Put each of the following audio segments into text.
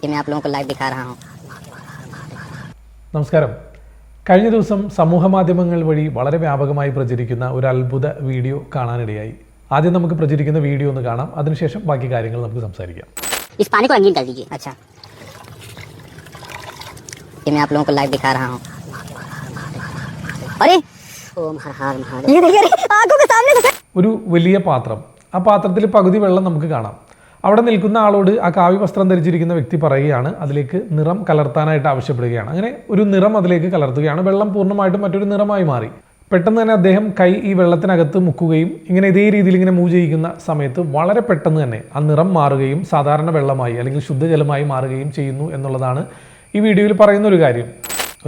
ये मैं आप लोगों को लाइव दिखा रहा हूँ നമസ്കാരം കഴിഞ്ഞ ദിവസം സമൂഹ മാധ്യമങ്ങൾ വഴി വളരെ വ്യാപകമായി പ്രചരിക്കുന്ന ഒരു അത്ഭുത വീഡിയോ കാണാനിടയായി ആദ്യം നമുക്ക് പ്രചരിക്കുന്ന വീഡിയോ ഒന്ന് കാണാം അതിനുശേഷം ബാക്കി കാര്യങ്ങൾ നമുക്ക് സംസാരിക്കാം इस पानी को रंगीन कर दीजिए अच्छा ये मैं आप लोगों को लाइव दिखा रहा हूँ अरे ओम हर हर महादेव ये देखिए अरे, आंखों के सामने से ഒരു വലിയ പാത്രം ആ പാത്രത്തിൽ പകുതി വെള്ളം നമുക്ക് കാണാം അവിടെ നിൽക്കുന്ന ആളോട് ആ കാവ്യ വസ്ത്രം ധരിച്ചിരിക്കുന്ന വ്യക്തി പറയുകയാണ് അതിലേക്ക് നിറം കലർത്താനായിട്ട് ആവശ്യപ്പെടുകയാണ്. അങ്ങനെ ഒരു നിറം അതിലേക്ക് കലർത്തുകയാണ്. വെള്ളം പൂർണമായിട്ടും മറ്റൊരു നിറമായി മാറി. പെട്ടെന്ന് തന്നെ അദ്ദേഹം കൈ ഈ വെള്ളത്തിനകത്ത് മുക്കുകയും ഇങ്ങനെ ഇതേ രീതിയിൽ ഇങ്ങനെ മൂവ് ചെയ്യിക്കുന്ന സമയത്ത് വളരെ പെട്ടെന്ന് തന്നെ ആ നിറം മാറുകയും സാധാരണ വെള്ളമായി അല്ലെങ്കിൽ ശുദ്ധജലമായി മാറുകയും ചെയ്യുന്നു എന്നുള്ളതാണ് ഈ വീഡിയോയിൽ പറയുന്ന ഒരു കാര്യം.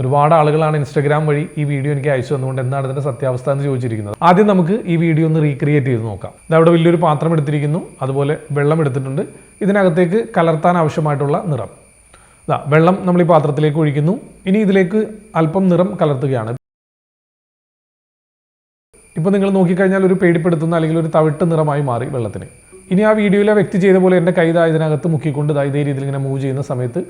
ഒരുപാട് ആളുകളാണ് ഇൻസ്റ്റാഗ്രാം വഴി ഈ വീഡിയോ എനിക്ക് അയച്ചു തന്നുകൊണ്ട് എന്താണ് ഇതിന്റെ സത്യാവസ്ഥ എന്ന് ചോദിച്ചിരിക്കുന്നത്. ആദ്യം നമുക്ക് ഈ വീഡിയോ ഒന്ന് റീക്രിയേറ്റ് ചെയ്ത് നോക്കാം. അവിടെ വലിയൊരു പാത്രം എടുത്തിരിക്കുന്നു. അതുപോലെ വെള്ളം എടുത്തിട്ടുണ്ട്. ഇതിനകത്തേക്ക് കലർത്താൻ ആവശ്യമായിട്ടുള്ള നിറം. ഇതാ വെള്ളം നമ്മൾ ഈ പാത്രത്തിലേക്ക് ഒഴിക്കുന്നു. ഇനി ഇതിലേക്ക് അല്പം നിറം കലർത്തുകയാണ്. ഇപ്പോൾ നിങ്ങൾ നോക്കിക്കഴിഞ്ഞാൽ ഒരു പേടിപ്പെടുത്തുന്ന അല്ലെങ്കിൽ ഒരു തവിട്ട് നിറമായി മാറി വെള്ളത്തിന്. ഇനി ആ വീഡിയോയിലെ വ്യക്തി ചെയ്ത പോലെ എന്റെ കൈ ഇതിനകത്ത് മുക്കിക്കൊണ്ട് ദാ ഇതേ രീതിയിൽ ഇങ്ങനെ മൂവ് ചെയ്യുന്ന സമയത്ത്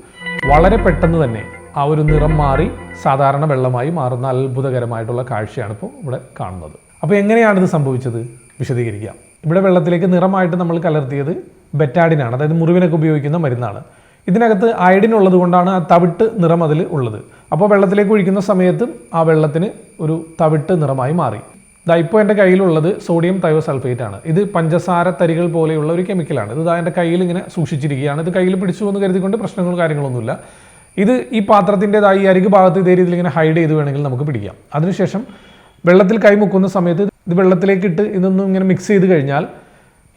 വളരെ പെട്ടെന്ന് തന്നെ ആ ഒരു നിറം മാറി സാധാരണ വെള്ളമായി മാറുന്ന അത്ഭുതകരമായിട്ടുള്ള കാഴ്ചയാണ് ഇപ്പോൾ ഇവിടെ കാണുന്നത്. അപ്പോൾ എങ്ങനെയാണ് ഇത് സംഭവിച്ചത്? വിശദീകരിക്കാം. ഇവിടെ വെള്ളത്തിലേക്ക് നിറമായിട്ട് നമ്മൾ കലർത്തിയത് ബെറ്റാഡിനാണ് അതായത് മുറിവിനൊക്കെ ഉപയോഗിക്കുന്ന മരുന്നാണ്. ഇതിനകത്ത് അയഡിൻ ഉള്ളത് കൊണ്ടാണ് ആ തവിട്ട് നിറം അതിൽ ഉള്ളത്. അപ്പോൾ വെള്ളത്തിലേക്ക് ഒഴിക്കുന്ന സമയത്ത് ആ വെള്ളത്തിന് ഒരു തവിട്ട് നിറമായി മാറി. ദാ ഇപ്പോൾ എന്റെ കയ്യിലുള്ളത് സോഡിയം തയോസൾഫേറ്റ് ആണ്. ഇത് പഞ്ചസാര തരികൾ പോലെയുള്ള ഒരു കെമിക്കലാണ് ഇത് ദാ എന്റെ കയ്യിൽ ഇങ്ങനെ സൂക്ഷിച്ചിരിക്കുകയാണ്. ഇത് കയ്യിൽ പിടിച്ചു എന്ന് കരുതിക്കൊണ്ട് പ്രശ്നങ്ങളും കാര്യങ്ങളൊന്നുമില്ല ഇത് ഈ പാത്രത്തിന്റെതായി അരികു ഭാഗത്ത് ഇതേ രീതിയിൽ ഇങ്ങനെ ഹൈഡ് ചെയ്ത് വേണമെങ്കിൽ നമുക്ക് പിടിക്കാം. അതിനുശേഷം വെള്ളത്തിൽ കൈ മുക്കുന്ന സമയത്ത് ഇത് വെള്ളത്തിലേക്ക് ഇട്ട് ഇതൊന്നും ഇങ്ങനെ മിക്സ് ചെയ്ത് കഴിഞ്ഞാൽ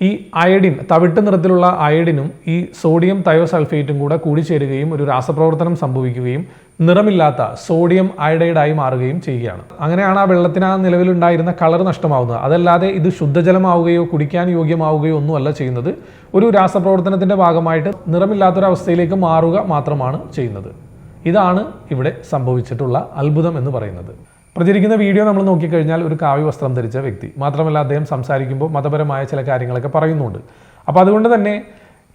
ഈ അയഡിൻ തവിട്ട് നിറത്തിലുള്ള അയഡിനും ഈ സോഡിയം തയോസൾഫേറ്റും കൂടെ കൂടിച്ചേരുകയും ഒരു രാസപ്രവർത്തനം സംഭവിക്കുകയും നിറമില്ലാത്ത സോഡിയം അയഡൈഡായി മാറുകയും ചെയ്യുകയാണ്. അങ്ങനെയാണ് ആ വെള്ളത്തിന് ആ നിലവിലുണ്ടായിരുന്ന കളർ നഷ്ടമാവുന്നത്. അതല്ലാതെ ഇത് ശുദ്ധജലമാവുകയോ കുടിക്കാൻ യോഗ്യമാവുകയോ ഒന്നുമല്ല ചെയ്യുന്നത്. ഒരു രാസപ്രവർത്തനത്തിന്റെ ഭാഗമായിട്ട് നിറമില്ലാത്തൊരവസ്ഥയിലേക്ക് മാറുക മാത്രമാണ് ചെയ്യുന്നത്. ഇതാണ് ഇവിടെ സംഭവിച്ചിട്ടുള്ള അത്ഭുതം എന്ന് പറയുന്നത്. പ്രചരിക്കുന്ന വീഡിയോ നമ്മൾ നോക്കിക്കഴിഞ്ഞാൽ ഒരു കാവ്യ വസ്ത്രം ധരിച്ച വ്യക്തി. മാത്രമല്ല അദ്ദേഹം സംസാരിക്കുമ്പോൾ മതപരമായ ചില കാര്യങ്ങളൊക്കെ പറയുന്നുണ്ട്. അപ്പോൾ അതുകൊണ്ട് തന്നെ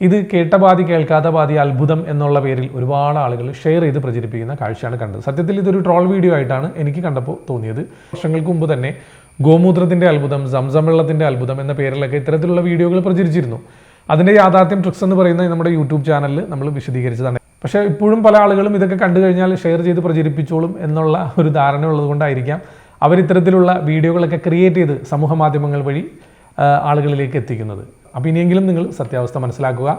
ഇത് കേട്ട പാതി കേൾക്കാത്ത പാതി അത്ഭുതം എന്നുള്ള പേരിൽ ഒരുപാട് ആളുകൾ ഷെയർ ചെയ്ത് പ്രചരിപ്പിക്കുന്ന കാഴ്ചയാണ് കണ്ടത്. സത്യത്തിൽ ഇതൊരു ട്രോൾ വീഡിയോ ആയിട്ടാണ് എനിക്ക് കണ്ടപ്പോൾ തോന്നിയത്. വർഷങ്ങൾക്ക് മുമ്പ് തന്നെ ഗോമൂത്രത്തിന്റെ അത്ഭുതം സംസം വെള്ളത്തിന്റെ അത്ഭുതം എന്ന പേരിലൊക്കെ ഇത്തരത്തിലുള്ള വീഡിയോകൾ പ്രചരിച്ചിരുന്നു. അതിന്റെ യാഥാർത്ഥ്യം ട്രിക്സ് എന്ന് പറയുന്ന നമ്മുടെ യൂട്യൂബ് ചാനലിൽ നമ്മൾ വിശദീകരിച്ചതാണ്. പക്ഷേ ഇപ്പോഴും പല ആളുകളും ഇതൊക്കെ കണ്ടു കഴിഞ്ഞാൽ ഷെയർ ചെയ്ത് പ്രചരിപ്പിച്ചോളും എന്നുള്ള ഒരു ധാരണ ഉള്ളതുകൊണ്ടായിരിക്കാം അവരിത്തരത്തിലുള്ള വീഡിയോകളൊക്കെ ക്രിയേറ്റ് ചെയ്ത് സമൂഹ മാധ്യമങ്ങൾ വഴി ആളുകളിലേക്ക് എത്തിക്കുന്നത്. അപ്പോൾ ഇനിയെങ്കിലും നിങ്ങൾ സത്യാവസ്ഥ മനസ്സിലാക്കുക.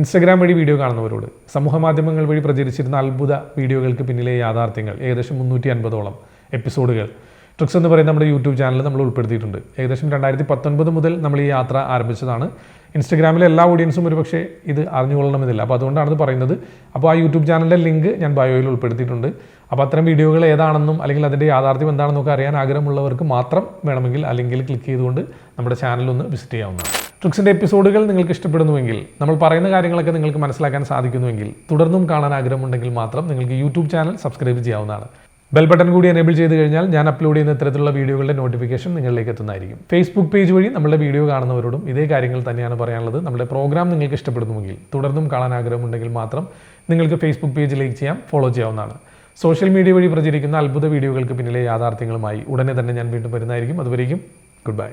ഇൻസ്റ്റഗ്രാം വഴി വീഡിയോ കാണുന്നവരോട് സമൂഹ മാധ്യമങ്ങൾ വഴി പ്രചരിച്ചിരുന്ന അത്ഭുത വീഡിയോകൾക്ക് പിന്നിലെ യാഥാർത്ഥ്യങ്ങൾ ഏകദേശം മുന്നൂറ്റി അൻപതോളം എപ്പിസോഡുകൾ ട്രിക്സ് എന്ന് പറയുന്ന നമ്മുടെ യൂട്യൂബ് ചാനൽ നമ്മൾ ഉൾപ്പെടുത്തിയിട്ടുണ്ട്. ഏകദേശം രണ്ടായിരത്തി പത്തൊൻപത് മുതൽ നമ്മൾ ഈ യാത്ര ആരംഭിച്ചതാണ്. ഇൻസ്റ്റഗ്രാമിലെ എല്ലാ ഓഡിയൻസും ഒരുപക്ഷെ ഇത് അറിഞ്ഞുകൊള്ളണമെന്നില്ല. അപ്പോൾ അതുകൊണ്ടാണ് പറയുന്നത്. അപ്പോൾ ആ യൂട്യൂബ് ചാനലിന്റെ ലിങ്ക് ഞാൻ ബയോയിൽ ഉൾപ്പെടുത്തിയിട്ടുണ്ട്. അപ്പോൾ അത്തരം വീഡിയോകൾ ഏതാണെന്നും അല്ലെങ്കിൽ അതിന്റെ യാഥാർത്ഥ്യം എന്താണെന്നും ഒക്കെ അറിയാൻ ആഗ്രഹമുള്ളവർക്ക് മാത്രം വേണമെങ്കിൽ അല്ലെങ്കിൽ ക്ലിക്ക് ചെയ്തുകൊണ്ട് നമ്മുടെ ചാനൽ ഒന്ന് വിസിറ്റ് ചെയ്യാവുന്നതാണ്. ട്രിക്സിന്റെ എപ്പിസോഡുകൾ നിങ്ങൾക്ക് ഇഷ്ടപ്പെടുന്നുവെങ്കിൽ നമ്മൾ പറയുന്ന കാര്യങ്ങളൊക്കെ നിങ്ങൾക്ക് മനസ്സിലാക്കാൻ സാധിക്കുന്നുവെങ്കിൽ തുടർന്നും കാണാൻ ആഗ്രഹമുണ്ടെങ്കിൽ മാത്രം നിങ്ങൾക്ക് യൂട്യൂബ് ചാനൽ സബ്സ്ക്രൈബ് ചെയ്യാവുന്നതാണ്. ബെൽ ബട്ടൺ കൂടി എനേബിൾ ചെയ്ത് കഴിഞ്ഞാൽ ഞാൻ അപ്ലോഡ് ചെയ്യുന്ന ഇത്തരത്തിലുള്ള വീഡിയോകളുടെ നോട്ടിഫിക്കേഷൻ നിങ്ങളിലേക്ക് എത്തുന്നതായിരിക്കും. ഫേസ്ബുക്ക് പേജ് വഴി നമ്മുടെ വീഡിയോ കാണുന്നവരോടും ഇതേ കാര്യങ്ങൾ തന്നെയാണ് പറയാനുള്ളത്. നമ്മുടെ പ്രോഗ്രാം നിങ്ങൾക്ക് ഇഷ്ടപ്പെടുന്നുവെങ്കിൽ തുടർന്നും കാണാൻ ആഗ്രഹമുണ്ടെങ്കിൽ മാത്രം നിങ്ങൾക്ക് ഫേസ്ബുക്ക് പേജ് ലൈക്ക് ചെയ്യാം ഫോളോ ചെയ്യാവുന്നതാണ്. സോഷ്യൽ മീഡിയ വഴി പ്രചരിക്കുന്ന അത്ഭുത വീഡിയോകൾക്ക് പിന്നിലെ യാഥാർത്ഥ്യങ്ങളുമായി ഉടനെ തന്നെ ഞാൻ വീണ്ടും വരുന്നതായിരിക്കും. അതുവരേക്കും ഗുഡ് ബൈ